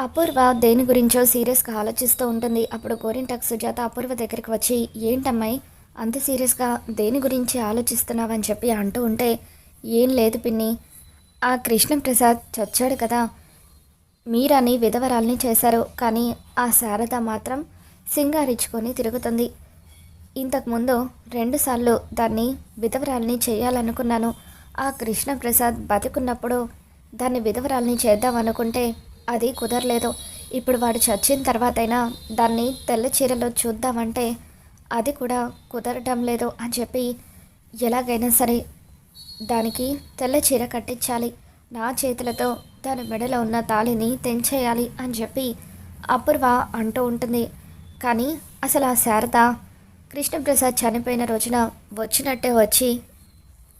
అపూర్వ దేని గురించో సీరియస్గా ఆలోచిస్తూ ఉంటుంది. అప్పుడు గోరింటాక్ సుజాత అపూర్వ దగ్గరికి వచ్చి ఏంటమ్మాయి అంత సీరియస్గా దేని గురించి ఆలోచిస్తున్నావని చెప్పి అంటూ ఉంటే ఏం లేదు పిన్ని ఆ కృష్ణప్రసాద్ చచ్చాడు కదా. మీరని విధవరాల్ని చేశారు. కానీ ఆ శారద మాత్రం సింగారించుకొని తిరుగుతుంది. ఇంతకుముందు రెండుసార్లు దాన్ని విధవరాల్ని చేయాలనుకున్నాను. ఆ కృష్ణప్రసాద్ బతికున్నప్పుడు దాన్ని విధవరాల్ని చేద్దామనుకుంటే అది కుదరలేదు. ఇప్పుడు వాడు చచ్చిన తర్వాతైనా దాన్ని తెల్ల చీరలో చూద్దామంటే అది కూడా కుదరటం లేదు అని చెప్పి ఎలాగైనా సరే దానికి తెల్ల చీర కట్టించాలి. నా చేతులతో దాని మెడలో ఉన్న తాళిని తెంచేయాలి అని చెప్పి అపూర్వ అంటూ ఉంటుంది. కానీ అసలు ఆ శారద కృష్ణప్రసాద్ చనిపోయిన రోజున వచ్చినట్టే వచ్చి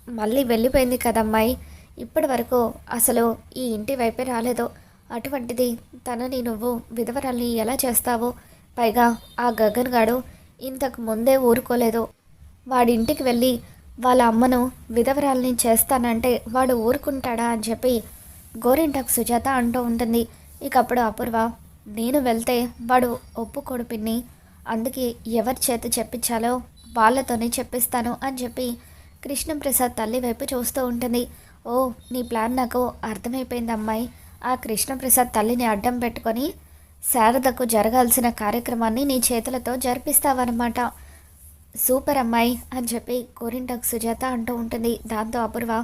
మళ్ళీ వెళ్ళిపోయింది కదమ్మాయి. ఇప్పటి వరకు అసలు ఈ ఇంటి వైపే రాలేదు. అటువంటిది తనని నువ్వు విధవరాల్ని ఎలా చేస్తావో? పైగా ఆ గగన్ గాడు ఇంతకు ముందే ఊరుకోలేదు. వాడింటికి వెళ్ళి వాళ్ళ అమ్మను విధవరాల్ని చేస్తానంటే వాడు ఊరుకుంటాడా అని చెప్పి గోరింటాకు సుజాత అంటూ ఉంటుంది. ఇక అప్పుడు అపూర్వ నేను వెళ్తే వాడు ఒప్పుకోడు పిన్ని. అందుకే ఎవరి చేత చెప్పించాలో వాళ్ళతోనే చెప్పిస్తాను అని చెప్పి కృష్ణప్రసాద్ తల్లి వైపు చూస్తూ ఉంటుంది. ఓ నీ ప్లాన్ నాకు అర్థమైపోయింది అమ్మాయి. ఆ కృష్ణప్రసాద్ తల్లిని అడ్డం పెట్టుకొని శారదకు జరగాల్సిన కార్యక్రమాన్ని నీ చేతులతో జరిపిస్తావన్నమాట. సూపర్ అమ్మాయి అని చెప్పి కోరింటకు సుజాత అంటూ ఉంటుంది. దాంతో అపూర్వ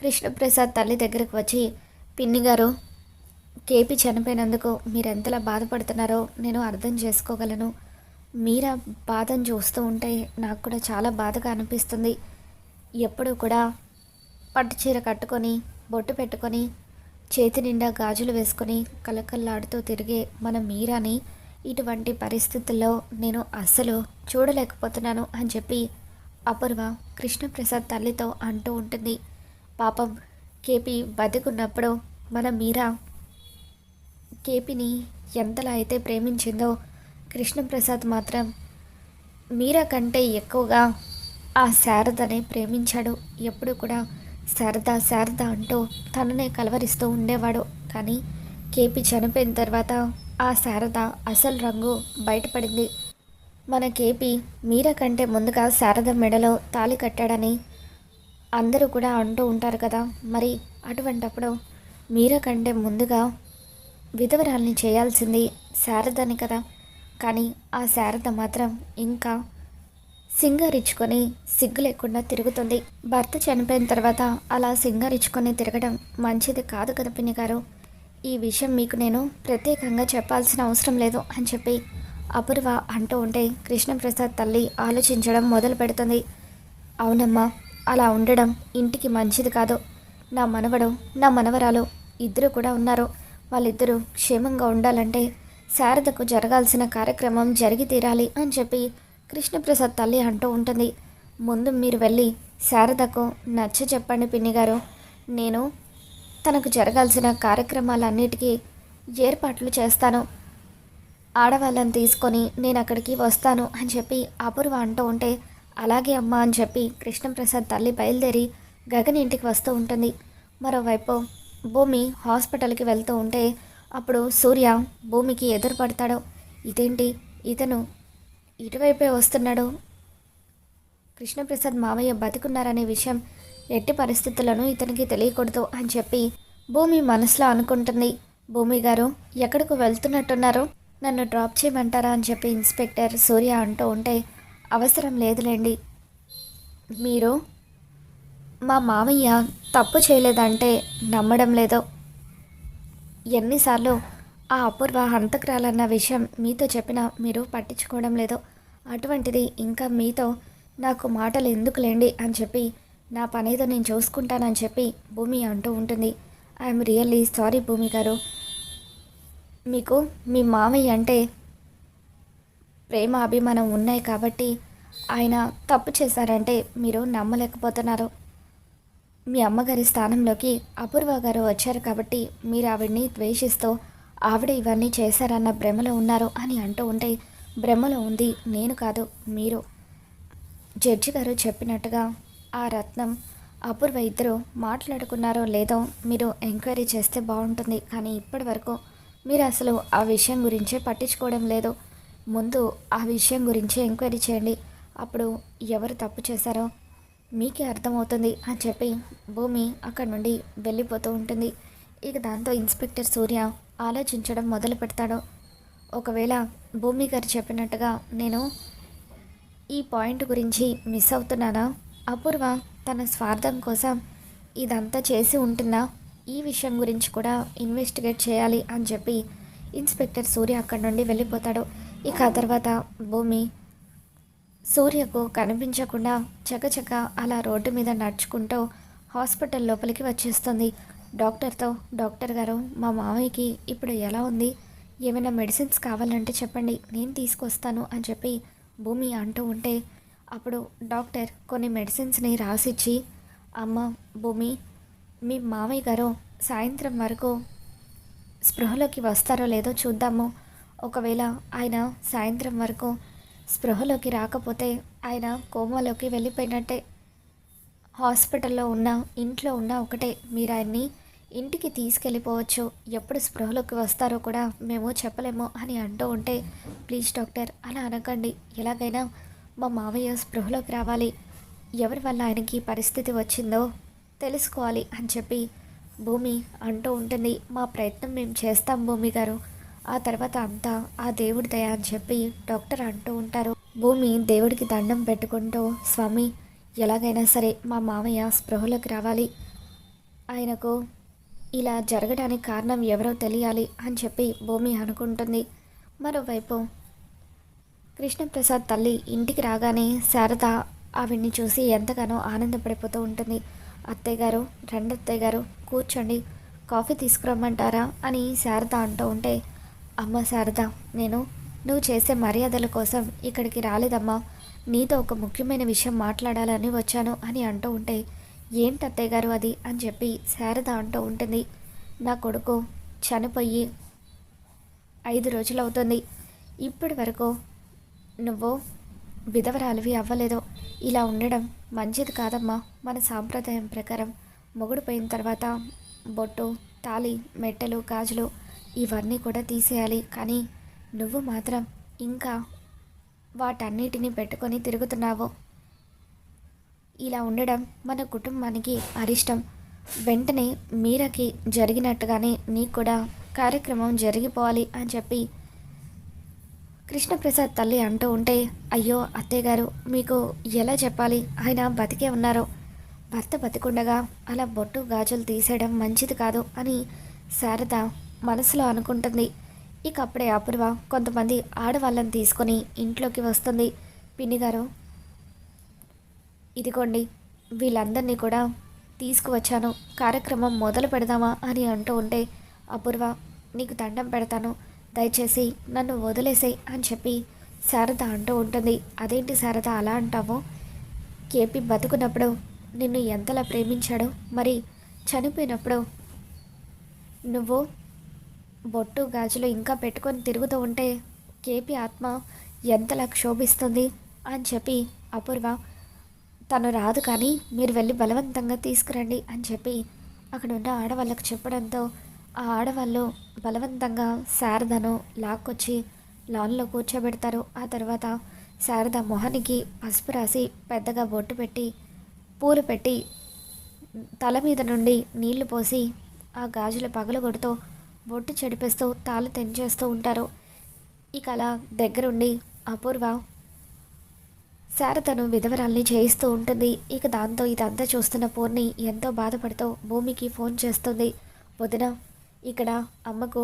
కృష్ణప్రసాద్ తల్లి దగ్గరకు వచ్చి పిన్ని గారు కేపీ చనిపోయినందుకు మీరు ఎంతలా బాధపడుతున్నారో నేను అర్థం చేసుకోగలను. మీరా బాధను చూస్తూ ఉంటే నాకు కూడా చాలా బాధగా అనిపిస్తుంది. ఎప్పుడూ కూడా పట్టు చీర కట్టుకొని బొట్టు పెట్టుకొని చేతి నిండా గాజులు వేసుకొని కలకల్లాడుతూ తిరిగే మన మీరాని ఇటువంటి పరిస్థితుల్లో నేను అస్సలు చూడలేకపోతున్నాను అని చెప్పి అపూర్వ కృష్ణప్రసాద్ తల్లితో అంటూ ఉంటుంది. పాపం కేపీ బతికున్నప్పుడు మన మీరా కేపీని ఎంతలా అయితే ప్రేమించిందో కృష్ణప్రసాద్ మాత్రం మీరా కంటే ఎక్కువగా ఆ శారదనే ప్రేమించాడు. ఎప్పుడు కూడా శారద శారద అంటూ తననే కలవరిస్తూ ఉండేవాడు. కానీ కేపీ చనిపోయిన తర్వాత ఆ శారద అసలు రంగు బయటపడింది. మన కేపీ మీర కంటే ముందుగా శారద మెడలో తాళి కట్టాడని అందరూ కూడా అంటూ ఉంటారు కదా. మరి అటువంటప్పుడు మీర కంటే ముందుగా విధవరాల్ని చేయాల్సింది శారదని కదా. కానీ ఆ శారద మాత్రం ఇంకా సింగరించుకొని సిగ్గు లేకుండా తిరుగుతుంది. భర్త చనిపోయిన తర్వాత అలా సింగరించుకొని తిరగడం మంచిది కాదు కదా పిన్ని గారు. ఈ విషయం మీకు నేను ప్రత్యేకంగా చెప్పాల్సిన అవసరం లేదు అని చెప్పి అపూర్వ అంటూ ఉంటే కృష్ణప్రసాద్ తల్లి ఆలోచించడం మొదలు పెడుతుంది. అవునమ్మా అలా ఉండడం ఇంటికి మంచిది కాదు. నా మనవడు నా మనవరాలు ఇద్దరు కూడా ఉన్నారు. వాళ్ళిద్దరూ క్షేమంగా ఉండాలంటే శారదకు జరగాల్సిన కార్యక్రమం జరిగి తీరాలి అని చెప్పి కృష్ణప్రసాద్ తల్లి అంటూ ఉంటుంది. ముందు మీరు వెళ్ళి శారదకు నచ్చ చెప్పండి పిన్ని గారు నేను తనకు జరగాల్సిన కార్యక్రమాలన్నిటికీ ఏర్పాట్లు చేస్తాను. ఆడవాళ్ళని తీసుకొని నేను అక్కడికి వస్తాను అని చెప్పి అపూర్వ అంటూ ఉంటే అలాగే అమ్మా అని చెప్పి కృష్ణప్రసాద్ తల్లి బయలుదేరి గగన్ ఇంటికి వస్తూ ఉంటుంది. మరోవైపు భూమి హాస్పిటల్కి వెళ్తూ ఉంటే అప్పుడు సూర్య భూమికి ఎదురుపడతాడు. ఇదేంటి? ఇతను ఇటువైపే వస్తున్నాడు. కృష్ణప్రసాద్ మావయ్య బతికున్నారనే విషయం ఎట్టి పరిస్థితులను ఇతనికి తెలియకూడదు అని చెప్పి భూమి మనసులో అనుకుంటుంది. భూమి గారు ఎక్కడికి వెళ్తున్నట్టున్నారు? నన్ను డ్రాప్ చేయమంటారా అని చెప్పి ఇన్స్పెక్టర్ సూర్య అంటూ ఉంటే అవసరం లేదులేండి. మీరు మా మామయ్య తప్పు చేయలేదంటే నమ్మడం లేదో. ఎన్నిసార్లు ఆ అపూర్వ హంతకురాలన్న విషయం మీతో చెప్పినా మీరు పట్టించుకోవడం లేదు. అటువంటిది ఇంకా మీతో నాకు మాటలు ఎందుకు లేండి అని చెప్పి నా పనేదో నేను చూసుకుంటానని చెప్పి భూమి అంటూ ఉంటుంది. ఐఎమ్ రియల్లీ సారీ భూమి గారు. మీకు మీ మామయ్య అంటే ప్రేమ అభిమానం ఉన్నాయి కాబట్టి ఆయన తప్పు చేశారంటే మీరు నమ్మలేకపోతున్నారు. మీ అమ్మగారి స్థానంలోకి అపూర్వ గారు వచ్చారు కాబట్టి మీరు ఆవిడ్ని ద్వేషిస్తూ ఆవిడ ఇవన్నీ చేశారన్న భ్రమలో ఉన్నారు అని అంటూ ఉంటే భ్రమలో ఉంది నేను కాదు మీరు. జడ్జి గారు చెప్పినట్టుగా ఆ రత్నం అపూర్వ ఇద్దరు మాట్లాడుకున్నారో లేదో మీరు ఎంక్వైరీ చేస్తే బాగుంటుంది కానీ ఇప్పటి వరకు మీరు అసలు ఆ విషయం గురించే పట్టించుకోవడం లేదు. ముందు ఆ విషయం గురించి ఎంక్వైరీ చేయండి అప్పుడు ఎవరు తప్పు చేశారో మీకే అర్థమవుతుంది అని చెప్పి భూమి అక్కడి నుండి వెళ్ళిపోతూ ఉంటుంది. ఇక దాంతో ఇన్స్పెక్టర్ సూర్య ఆలోచించడం మొదలు పెడతాడు. ఒకవేళ భూమి గారు చెప్పినట్టుగా నేను ఈ పాయింట్ గురించి మిస్ అవుతున్నానా? అపూర్వ తన స్వార్థం కోసం ఇదంతా చేసి ఉంటుందా? ఈ విషయం గురించి కూడా ఇన్వెస్టిగేట్ చేయాలి అని చెప్పి ఇన్స్పెక్టర్ సూర్య అక్కడి నుండి వెళ్ళిపోతాడు. ఇక ఆ తర్వాత భూమి సూర్యకు కనిపించకుండా చకచక అలా రోడ్డు మీద నడుచుకుంటూ హాస్పిటల్ లోపలికి వచ్చేస్తుంది. డాక్టర్తో డాక్టర్ గారు మా మామయ్యకి ఇప్పుడు ఎలా ఉంది? ఏమైనా మెడిసిన్స్ కావాలంటే చెప్పండి నేను తీసుకొస్తాను అని చెప్పి భూమి అంటూ ఉంటే అప్పుడు డాక్టర్ కొన్ని మెడిసిన్స్ని రాసిచ్చి అమ్మ భూమి మీ మామయ్య గారు సాయంత్రం వరకు స్పృహలోకి వస్తారో లేదో చూద్దాము. ఒకవేళ ఆయన సాయంత్రం వరకు స్పృహలోకి రాకపోతే ఆయన కోమాలోకి వెళ్ళిపోయినట్టే. హాస్పిటల్లో ఉన్న ఇంట్లో ఉన్న ఒకటే మీరు ఆయన్ని ఇంటికి తీసుకెళ్ళిపోవచ్చు. ఎప్పుడు స్పృహలోకి వస్తారో కూడా మేము చెప్పలేము అని అంటూ ఉంటే ప్లీజ్ డాక్టర్ అలా అనకండి. ఎలాగైనా మా మావయ్య స్పృహలోకి రావాలి. ఎవరి వల్ల ఆయనకి పరిస్థితి వచ్చిందో తెలుసుకోవాలి అని చెప్పి భూమి అంటూ ఉంటుంది. మా ప్రయత్నం మేము చేస్తాం భూమి గారు. ఆ తర్వాత అంతా ఆ దేవుడి దయ అని చెప్పి డాక్టర్ అంటూ ఉంటారు. భూమి దేవుడికి దండం పెట్టుకుంటూ స్వామి ఎలాగైనా సరే మా మావయ్య స్పృహలోకి రావాలి. ఆయనకు ఇలా జరగడానికి కారణం ఎవరో తెలియాలి అని చెప్పి భూమి అనుకుంటుంది. మరోవైపు కృష్ణప్రసాద్ తల్లి ఇంటికి రాగానే శారద ఆవిడ్ని చూసి ఎంతగానో ఆనందపడిపోతూ ఉంటుంది. అత్తయ్య గారు రెండు అత్తయ్య గారు కూర్చోండి కాఫీ తీసుకురమ్మంటారా? అని శారద అంటూ ఉంటే అమ్మ శారద నేను నువ్వు చేసే మర్యాదల కోసం ఇక్కడికి రాలేదమ్మా. నీతో ఒక ముఖ్యమైన విషయం మాట్లాడాలని వచ్చాను అని అంటూ ఉంటే ఏంటి అత్తయ్య గారు అది? అని చెప్పి శారద అంటూ ఉంటుంది. నా కొడుకు చనిపోయి ఐదు రోజులు అవుతుంది. ఇప్పటి వరకు నువ్వు విధవరాలివి అవ్వలేదు. ఇలా ఉండడం మంచిది కాదమ్మా. మన సాంప్రదాయం ప్రకారం మొగుడు పోయిన తర్వాత బొట్టు తాళి మెట్టెలు గాజులు ఇవన్నీ కూడా తీసేయాలి. కానీ నువ్వు మాత్రం ఇంకా వాటన్నిటిని పెట్టుకొని తిరుగుతున్నావు. ఇలా ఉండడం మన కుటుంబానికి అరిష్టం. వెంటనే మీరకి జరిగినట్టుగానే నీకు కూడా కార్యక్రమం జరిగిపోవాలి అని చెప్పి కృష్ణప్రసాద్ తల్లి అంటూ ఉంటే అయ్యో అత్తయ్య గారు మీకు ఎలా చెప్పాలి? ఆయన బతికే ఉన్నారు. భర్త బతికుండగా అలా బొట్టు గాజులు తీసేయడం మంచిది కాదు అని శారద మనసులో అనుకుంటుంది. ఇక అప్పుడే అపూర్వ కొంతమంది ఆడవాళ్ళని తీసుకొని ఇంట్లోకి వస్తుంది. పిన్ని గారు ఇదిగోండి వీళ్ళందరినీ కూడా తీసుకువచ్చాను. కార్యక్రమం మొదలు పెడదామా అని అంటూ ఉంటే అపూర్వ నీకు దండం పెడతాను. దయచేసి నన్ను వదిలేసేయి అని చెప్పి శారద అంటూ ఉంటుంది. అదేంటి శారద అలా అంటావు? కేపీ బతుకున్నప్పుడు నిన్ను ఎంతలా ప్రేమించాడో మరి చనిపోయినప్పుడు నువ్వు బొట్టు గాజులు ఇంకా పెట్టుకొని తిరుగుతూ ఉంటే కేపీ ఆత్మ ఎంతలా క్షోభిస్తుంది? అని చెప్పి అపూర్వ తను రాదు కానీ మీరు వెళ్ళి బలవంతంగా తీసుకురండి అని చెప్పి అక్కడ ఉన్న ఆడవాళ్ళకు చెప్పడంతో ఆ ఆడవాళ్ళు బలవంతంగా శారదను లాక్కొచ్చి లాన్లో కూర్చోబెడతారు. ఆ తర్వాత శారద మొహానికి పసుపు రాసి పెద్దగా బొట్టు పెట్టి పూలు పెట్టి తల మీద నుండి నీళ్ళు పోసి ఆ గాజులు పగలగొడుతూ బొట్టు చెడిపేస్తూ తాళ్ళు తెంచేస్తూ ఉంటారు. ఇక అలా దగ్గరుండి అపూర్వ శారదను విధవరాల్ని చేయిస్తూ ఉంటుంది. ఇక దాంతో ఇదంతా చూస్తున్న పూర్ణి ఎంతో బాధపడుతూ భూమికి ఫోన్ చేస్తుంది. వదిన ఇక్కడ అమ్మకు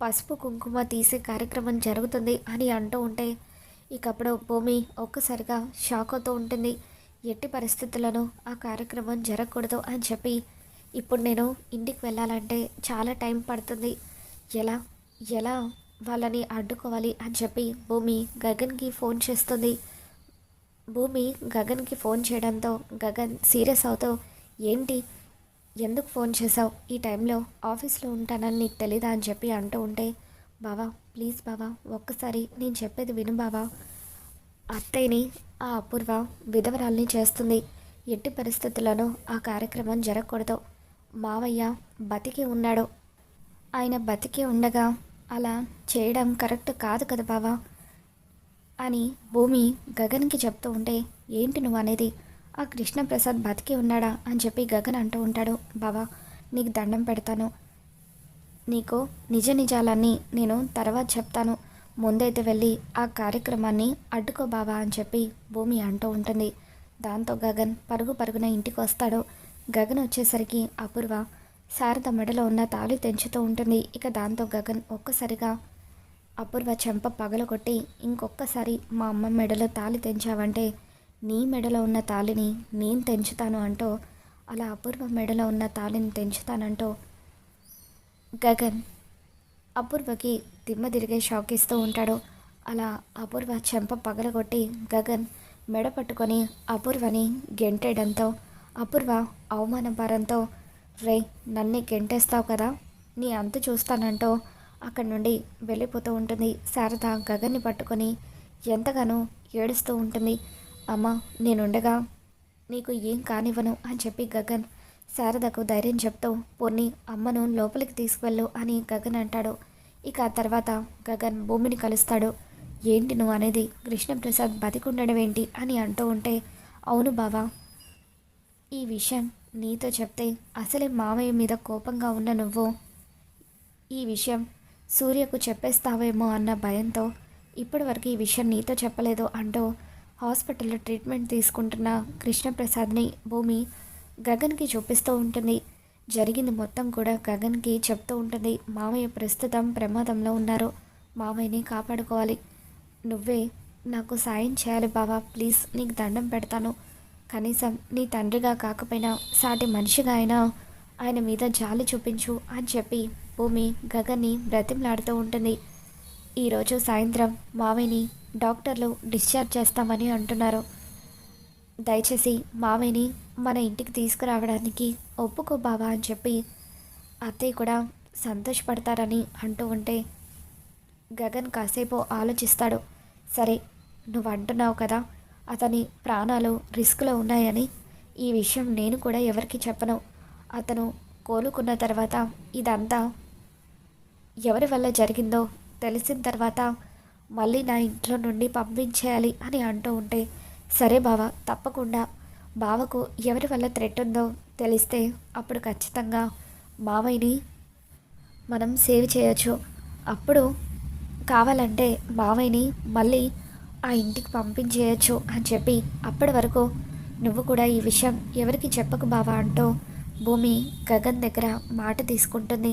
పసుపు కుంకుమ తీసే కార్యక్రమం జరుగుతుంది అని అంటూ ఉంటే ఇకప్పుడు భూమి ఒక్కసారిగా షాక్ అవుతూ ఉంటుంది. ఎట్టి పరిస్థితులను ఆ కార్యక్రమం జరగకూడదు అని చెప్పి ఇప్పుడు నేను ఇంటికి వెళ్ళాలంటే చాలా టైం పడుతుంది. ఎలా ఎలా వాళ్ళని అడ్డుకోవాలి అని చెప్పి భూమి గగన్కి ఫోన్ చేస్తుంది. భూమి గగన్కి ఫోన్ చేయడంతో గగన్ సీరియస్ అవుతూ ఏంటి? ఎందుకు ఫోన్ చేసావు ఈ టైంలో ఆఫీస్లో ఉంటానని నీకు తెలీదా? అని చెప్పి అంటూ ఉంటే బావా ప్లీజ్ బావా ఒక్కసారి నేను చెప్పేది విను బావా. అత్తయ్యని ఆ అపూర్వ విధవరాల్ని చేస్తుంది. ఎట్టి పరిస్థితుల్లోనూ ఆ కార్యక్రమం జరగకూడదు. మావయ్య బతికి ఉన్నాడు. ఆయన బతికి ఉండగా అలా చేయడం కరెక్ట్ కాదు కదా బావా. అని భూమి గగన్కి చెప్తూ ఉంటే ఏంటి నువ్వు అనేది ఆ కృష్ణప్రసాద్ బతికి ఉన్నాడా? అని చెప్పి గగన్ అంటూ ఉంటాడు. బావా నీకు దండం పెడతాను. నీకు నిజ నిజాలన్నీ నేను తర్వాత చెప్తాను. ముందైతే వెళ్ళి ఆ కార్యక్రమాన్ని అడ్డుకో బావా అని చెప్పి భూమి అంటూ ఉంటుంది. దాంతో గగన్ పరుగు పరుగున ఇంటికి వస్తాడు. గగన్ వచ్చేసరికి అపూర్వ శారద మెడలో ఉన్న తాళి తెంచుతూ ఉంటుంది. ఇక దాంతో గగన్ ఒక్కసారిగా అపూర్వ చెంప పగలగొట్టి ఇంకొక్కసారి మా అమ్మ మెడలో తాళి తెంచావంటే నీ మెడలో ఉన్న తాళిని నేను తెంచుతాను అంటూ అలా అపూర్వ మెడలో ఉన్న తాళిని తెంచుతానంటూ గగన్ అపూర్వకి దిమ్మ తిరిగే షాక్ ఇస్తూ ఉంటాడు. అలా అపూర్వ చెంప పగలగొట్టి గగన్ మెడ పట్టుకొని అపూర్వని గెంటేయడంతో అపూర్వ అవమానపరంతో రే నన్ను గెంటేస్తావు కదా నీ అంతు చూస్తానంటూ అక్కడి నుండి వెళ్ళిపోతూ ఉంటుంది. శారద గగన్ని పట్టుకొని ఎంతగానో ఏడుస్తూ ఉంటుంది. అమ్మ నేనుండగా నీకు ఏం కానివ్వను అని చెప్పి గగన్ శారదకు ధైర్యం చెప్తూ పొన్ని అమ్మను లోపలికి తీసుకువెళ్ళు అని గగన్ అంటాడు. ఇక ఆ తర్వాత గగన్ భూమిని కలుస్తాడు. ఏంటి నువ్వు అనేది? కృష్ణప్రసాద్ బతికుండడం ఏంటి? అని అంటూ ఉంటే అవును బావా ఈ విషయం నీతో చెప్తే అసలే మామయ్య మీద కోపంగా ఉన్న నువ్వు. ఈ విషయం సూర్యకు చెప్పేస్తావేమో అన్న భయంతో ఇప్పటివరకు ఈ విషయం నీతో చెప్పలేదు అంటూ హాస్పిటల్లో ట్రీట్మెంట్ తీసుకుంటున్న కృష్ణప్రసాద్ని భూమి గగన్కి చూపిస్తూ ఉంటుంది. జరిగింది మొత్తం కూడా గగన్కి చెప్తూ ఉంటుంది. మామయ్య ప్రస్తుతం ప్రమాదంలో ఉన్నారు. మామయ్యని కాపాడుకోవాలి. నువ్వే నాకు సాయం చేయాలి బావా. ప్లీజ్ నీకు దండం పెడతాను. కనీసం నీ తండ్రిగా కాకపోయినా సాటి మనిషిగా అయినా ఆయన మీద జాలి చూపించు అని చెప్పి భూమి గగన్ని బ్రతిమలాడుతూ ఉంటుంది. ఈరోజు సాయంత్రం మావయ్యని డాక్టర్లు డిశ్చార్జ్ చేస్తామని అంటున్నారు. దయచేసి మావయ్యని మన ఇంటికి తీసుకురావడానికి ఒప్పుకో బావా అని చెప్పి అత్తయ్య కూడా సంతోషపడతారని అంటూ ఉంటే గగన్ కాసేపు ఆలోచిస్తాడు. సరే నువ్వు అంటున్నావు కదా అతని ప్రాణాలు రిస్క్లో ఉన్నాయని ఈ విషయం నేను కూడా ఎవరికి చెప్పను. అతను కోలుకున్న తర్వాత ఇదంతా ఎవరి వల్ల జరిగిందో తెలిసిన తర్వాత మళ్ళీ నా ఇంట్లో నుండి పంపించేయాలి అని అంటూ ఉంటే సరే బావ తప్పకుండా. బావకు ఎవరి వల్ల థ్రెట్ ఉందో తెలిస్తే అప్పుడు ఖచ్చితంగా మావయ్యని మనం సేవ్ చేయొచ్చు. అప్పుడు కావాలంటే మావయ్యని మళ్ళీ ఆ ఇంటికి పంపించేయచ్చు అని చెప్పి అప్పటి వరకు నువ్వు కూడా ఈ విషయం ఎవరికి చెప్పకు బావా అంటూ భూమి గగన్ దగ్గర మాట తీసుకుంటుంది.